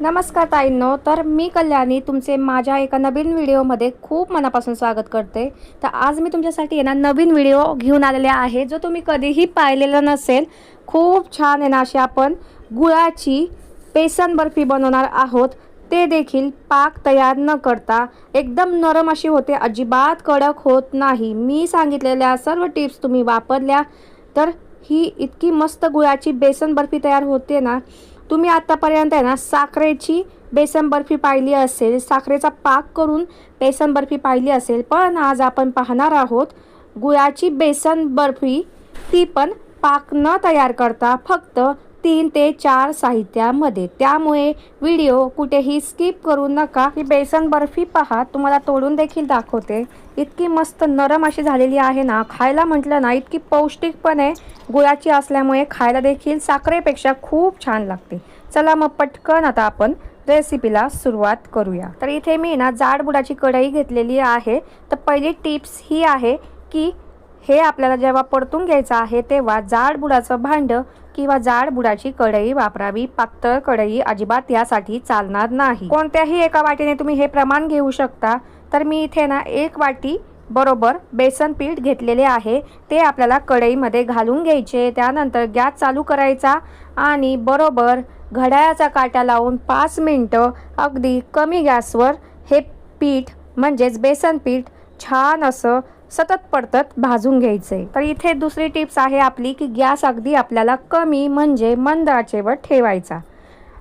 नमस्कार ताईंनो तर मी कल्याणी तुमचे माझ्या एका नवीन व्हिडिओमध्ये खूप मनापासून स्वागत करते. तर आज मी तुमच्यासाठी आहे ना नवीन व्हिडिओ घेऊन आलेले आहे जो तुम्ही कधीही पाहिलेला नसेल. खूप छान आहे ना अशी आपण गुळाची बेसन बर्फी बनवणार आहोत. ते देखील पाक तयार न करता एकदम नरम अशी होते अजिबात कडक होत नाही. मी सांगितलेल्या सर्व टिप्स तुम्ही वापरल्या तर ही इतकी मस्त गुळाची बेसन बर्फी तयार होते ना तुम्ही आतापर्यंत आहे ना साखरेची बेसन बर्फी पाहिली असेल साखरेचा पाक करून बेसन बर्फी पाहिली असेल पण आज आपण पाहणार आहोत गुळाची बेसन बर्फी. ती पण पाक न तयार करता फक्त तीन ते चार साहित्यामध्ये. त्यामुळे व्हिडिओ कुठेही स्किप करू नका. ही बेसन बर्फी पहा. तुम्हाला तोडून देखील दाखवते. इतकी मस्त नरम अशी झालेली आहे ना. खायला म्हटलं ना इतकी पौष्टिक पण आहे गुळाची असल्यामुळे खायला देखील साखरेपेक्षा खूप छान लागते. चला मग पटकन आता आपण रेसिपीला सुरुवात करूया. तर इथे मी ना जाडबुडाची कढई घेतलेली आहे. तर पहिली टिप्स ही आहे की हे आपल्याला जेव्हा परतून घ्यायचं आहे तेव्हा जाडबुडाचं भांडं किंवा जाड बुडाची कढई वापरावी पातळ कढई अजिबात यासाठी चालणार नाही. कोणत्याही एका वाटीने तुम्ही हे प्रमाण घेऊ शकता तर मी इथे ना एक वाटी बरोबर बेसन पीठ घेतलेले आहे. ते आपल्याला कढईमध्ये घालून घ्यायचे त्यानंतर गॅस चालू करायचा आणि बरोबर घड्याळाचा काटा लावून पाच मिनटं अगदी कमी गॅसवर हे पीठ म्हणजेच बेसन पीठ छान असं सतत पडतत भाजून घ्यायचे. तर इथे दुसरी टिप्स आहे आपली की गॅस अगदी आपल्याला कमी म्हणजे मंद आचेवर ठेवायचा.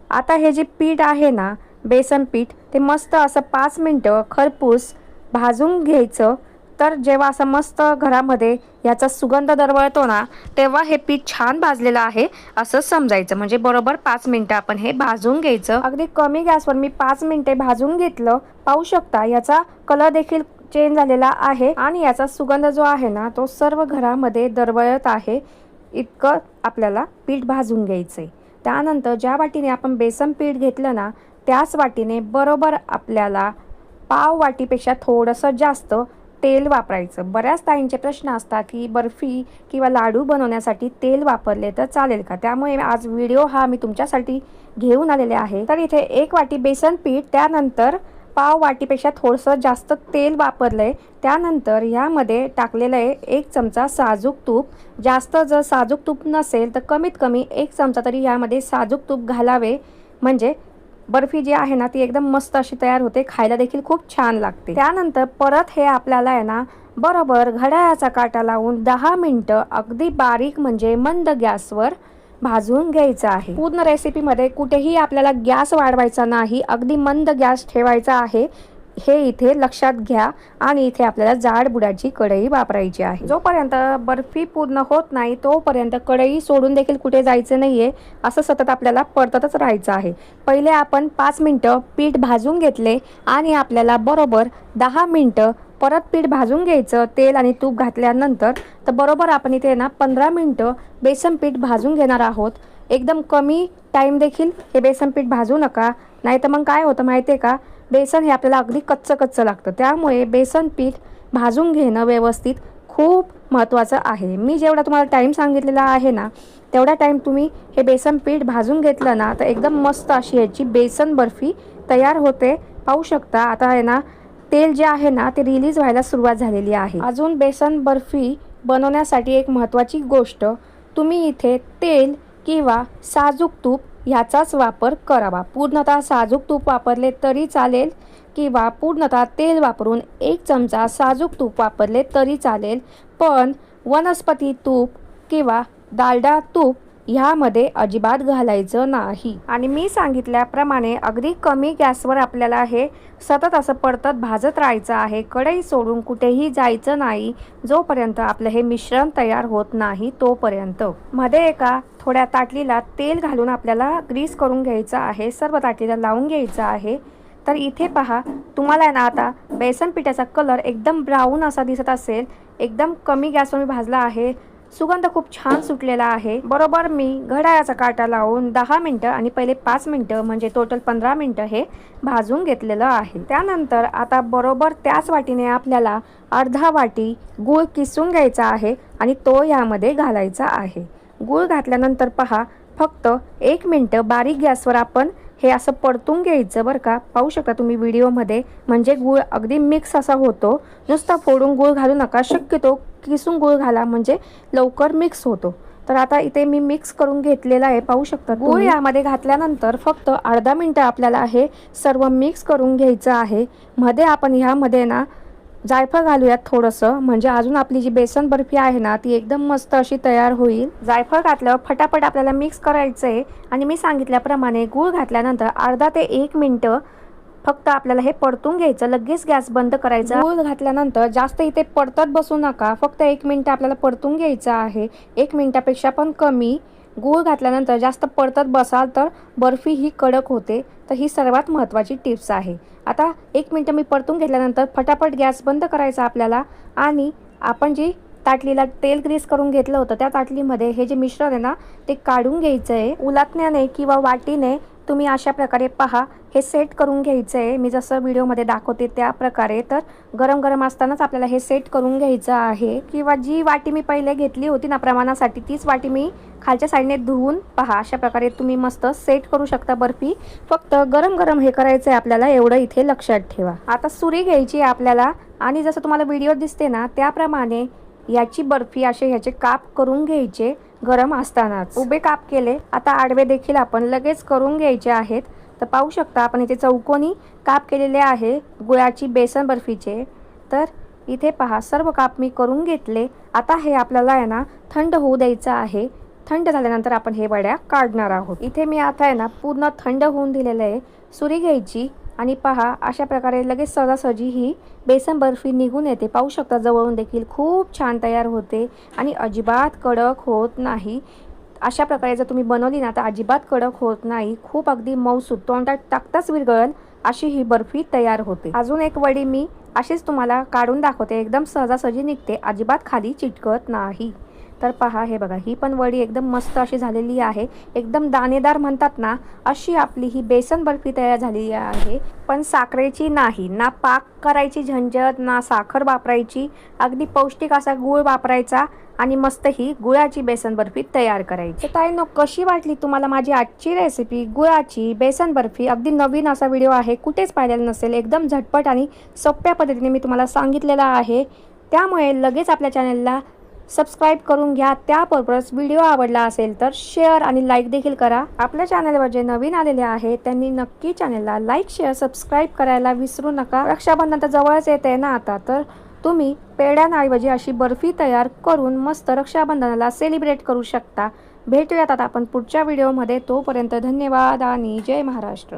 आता हे जे पीठ आहे ना बेसन पीठ ते मस्त असं पाच मिनटं खरपूस भाजून घ्यायचं. तर जेव्हा असं मस्त घरामध्ये याचा सुगंध दरवळतो ना तेव्हा हे पीठ छान भाजलेलं आहे असं समजायचं. म्हणजे बरोबर पाच मिनटं आपण हे भाजून घ्यायचं. अगदी कमी गॅसवर मी पाच मिनटे भाजून घेतलं. पाहू शकता याचा कलर देखील चेंज झालेला आहे. आणि याचा सुगंध जो आहे ना तो सर्व घरामध्ये दरवळत आहे. इतकं आपल्याला पीठ भाजून घ्यायचं आहे त्यानंतर ज्या वाटीने आपण बेसन पीठ घेतलं ना त्याच वाटीने बरोबर आपल्याला पाव वाटीपेक्षा थोडंसं जास्त तेल वापरायचं. बऱ्याच ताईंचे प्रश्न असतात की बर्फी किंवा लाडू बनवण्यासाठी तेल वापरले तर चालेल का? त्यामुळे आज व्हिडिओ हा मी तुमच्यासाठी घेऊन आलेले आहे. तर इथे एक वाटी बेसन पीठ त्यानंतर पाव वाटीपेक्षा थोडंसं जास्त तेल वापरलं आहे त्यानंतर ह्यामध्ये टाकलेलं आहे एक चमचा साजूक तूप. जास्त जर साजूक तूप नसेल तर कमीत कमी एक चमचा तरी यामध्ये साजूक तूप घालावे. म्हणजे बर्फी जी आहे ना ती एकदम मस्त अशी तयार होते. खायला देखील खूप छान लागते. त्यानंतर परत हे आपल्याला आहे ना बरोबर घड्याळाचा काटा लावून दहा मिनटं अगदी बारीक म्हणजे मंद गॅसवर भाजून घ्यायचं आहे. पूर्ण रेसिपीमध्ये कुठेही आपल्याला गॅस वाढवायचा नाही अगदी मंद गॅस ठेवायचा आहे हे इथे लक्षात घ्या आणि इथे आपल्याला जाड बुडाची कढई वापरायची आहे. जोपर्यंत बर्फी पूर्ण होत नाही तोपर्यंत कढई सोडून देखील कुठे जायचं नाही आहे असं सतत आपल्याला परततच राहायचं आहे. पहिले आपण पाच मिनटं पीठ भाजून घेतले आणि आपल्याला बरोबर दहा मिनटं परत पीठ भाजून घ्यायचं तेल आणि तूप घातल्यानंतर तर बरोबर आपण इथे ना पंधरा मिनटं बेसन पीठ भाजून घेणार आहोत. एकदम कमी टाईम देखील हे बेसन पीठ भाजू नका. नाही तर मग काय होतं माहिती आहे का? बेसन हे आपल्याला अगदी कच्चं कच्चं लागतं. त्यामुळे बेसन पीठ भाजून घेणं व्यवस्थित खूप महत्त्वाचं आहे. मी जेवढा तुम्हाला टाईम सांगितलेला आहे ना तेवढा टाईम तुम्ही हे बेसन पीठ भाजून घेतलं ना तर एकदम मस्त अशी याची बेसन बर्फी तयार होते. पाहू शकता आता आहे ना तेल जे आहे ना ते रिलीज व्हायला सुरुवात झालेली आहे. अजून बेसन बर्फी बनवण्यासाठी एक महत्त्वाची गोष्ट तुम्ही इथे तेल किंवा साजूक तूप ह्याचाच वापर करावा. पूर्णतः साजूक तूप वापरले तरी चालेल किंवा पूर्णतः तेल वापरून एक चमचा साजूक तूप वापरले तरी चालेल. पण वनस्पती तूप किंवा डालडा तूप ह्यामध्ये अजिबात घालायचं नाही. आणि मी सांगितल्याप्रमाणे अगदी कमी गॅसवर आपल्याला हे सतत असं परतत भाजत राहायचं आहे. कढई सोडून कुठेही जायचं नाही. जोपर्यंत आपलं हे मिश्रण तयार होत नाही तोपर्यंत. मध्ये एका थोड्या ताटलीला तेल घालून आपल्याला ग्रीस करून घ्यायचं आहे. सर्व ताटलीला लावून घ्यायचं आहे. तर इथे पहा तुम्हाला ना आता बेसन पिठाचा कलर एकदम ब्राऊन असा दिसत असेल. एकदम कमी गॅसवर मी भाजला आहे. सुगंध खूप छान सुटलेला आहे. बरोबर मी घड्याळाचा काटा लावून दहा मिनटं आणि पहिले पाच मिनटं म्हणजे टोटल पंधरा मिनटं हे भाजून घेतलेलं आहे. त्यानंतर आता बरोबर त्याच वाटीने आपल्याला अर्धा वाटी गूळ किसून घ्यायचा आहे आणि तो यामध्ये घालायचा आहे. गूळ घातल्यानंतर पहा फक्त एक मिनटं बारीक गॅसवर आपण हे असं परतून घ्यायचं बरं का. पाहू शकता तुम्ही व्हिडिओमध्ये म्हणजे गूळ अगदी मिक्स असा होतो. नुसता फोडून गूळ घालू नका शक्यतो किसून गूळ घाला म्हणजे लवकर मिक्स होतो. तर आता इथे मी मिक्स करून घेतलेला आहे. पाहू शकता गूळ हो, यामध्ये घातल्यानंतर फक्त अर्धा मिनटं आपल्याला हे सर्व मिक्स करून घ्यायचं आहे. मध्ये आपण ह्यामध्ये ना जायफळ घालूयात थोडंसं. म्हणजे अजून आपली जी बेसन बर्फी आहे ना ती एकदम मस्त अशी तयार होईल. जायफळ घातल्यावर फटाफट आपल्याला मिक्स करायचं आहे आणि मी सांगितल्याप्रमाणे गूळ घातल्यानंतर अर्धा ते एक मिनटं फक्त आपल्याला हे परतून घ्यायचं लगेच गॅस बंद करायचा. गूळ घातल्यानंतर जास्त इथे परतत बसू नका फक्त एक मिनिट आपल्याला परतून घ्यायचं आहे. एक मिनिटापेक्षा पण कमी. गूळ घातल्यानंतर जास्त परतत बसाल तर बर्फी ही कडक होते. तर ही सर्वात महत्त्वाची टिप्स आहे. आता एक मिनटं मी परतून घेतल्यानंतर फटाफट गॅस बंद करायचा आपल्याला. आणि आपण जी ताटलीला तेल ग्रीस करून घेतलं होतं त्या ताटलीमध्ये हे जे मिश्रण आहे ना ते काढून घ्यायचं आहे उलाटण्याने किंवा वाटीने तुम्ही अशा प्रकारे पहा. हे सेट करून घ्यायचं आहे मी जसं व्हिडिओमध्ये दाखवते त्या प्रकारे तर गरम गरम असतानाच आपल्याला हे सेट करून घ्यायचं आहे. किंवा जी वाटी मी पहिले घेतली होती ना प्रमाणासाठी तीच वाटी मी खालच्या साईडने धुवून पहा. अशा प्रकारे तुम्ही मस्त सेट करू शकता बर्फी. फक्त गरम गरम हे करायचं आहे आपल्याला एवढं इथे लक्षात ठेवा. आता सुरी घ्यायची आहे आपल्याला. आणि जसं तुम्हाला व्हिडिओ दिसते ना त्याप्रमाणे याची बर्फी असे ह्याचे काप करून घ्यायचे. गरम असतानाच. उभे काप केले. आता आडवे देखील आपण लगेच करून घ्यायचे आहेत. तर पाहू शकता आपण इथे चौकोनी काप केलेले आहे. गुळाची बेसन बर्फीचे. तर इथे पहा सर्व काप मी करून घेतले. आता हे आपल्याला आहे ना थंड होऊ द्यायचं आहे. थंड झाल्यानंतर आपण हे वड्या काढणार आहोत. इथे मी आता आहे ना पूर्ण थंड होऊन दिलेलं आहे. सुरी घ्यायची. आणि पहा अशा प्रकारे लगेच सहजासहजी ही बेसन बर्फी निघून येते. पाहू शकता जवळून देखील खूप छान तयार होते आणि अजिबात कडक होत नाही. अशा प्रकारे जर तुम्ही बनवली ना तर अजिबात कडक होत नाही. खूप अगदी मऊसूत तोंडात टाकताच विरगळल अशी ही बर्फी तयार होते. अजून एक वडी मी अशीच तुम्हाला काढून दाखवते. एकदम सहजासहजी निघते. अजिबात खाली चिटकत नाही. तर पहा हे बघा ही पण वडी एकदम मस्त अशी झालेली आहे. एकदम दाणेदार म्हणतात ना अशी आपली ही बेसन बर्फी तयार झालेली आहे. पण साखरेची नाही ना पाक करायची झंझट ना साखर वापरायची. अगदी पौष्टिक असा गूळ वापरायचा आणि मस्त ही गुळाची बेसन बर्फी तयार करायची. तर ताईनो कशी वाटली तुम्हाला माझी आजची रेसिपी गुळाची बेसन बर्फी. अगदी नवीन असा व्हिडिओ आहे. कुठेच पाहिलेला नसेल. एकदम झटपट आणि सोप्या पद्धतीने मी तुम्हाला सांगितलेला आहे. त्यामुळे लगेच आपल्या चॅनलला सबस्क्राईब करून घ्या. त्याबरोबरच व्हिडिओ आवडला असेल तर शेअर आणि लाईक देखील करा. आपल्या चॅनलवर जे नवीन आलेले आहे त्यांनी नक्की चॅनलला लाईक शेअर सबस्क्राईब करायला विसरू नका. रक्षाबंधन तर जवळच येत आहे ना आता? तर तुम्ही पेड्यांऐवजी अशी बर्फी तयार करून मस्त रक्षाबंधनाला सेलिब्रेट करू शकता. भेटूयात आता आपण पुढच्या व्हिडिओमध्ये तोपर्यंत धन्यवाद आणि जय महाराष्ट्र.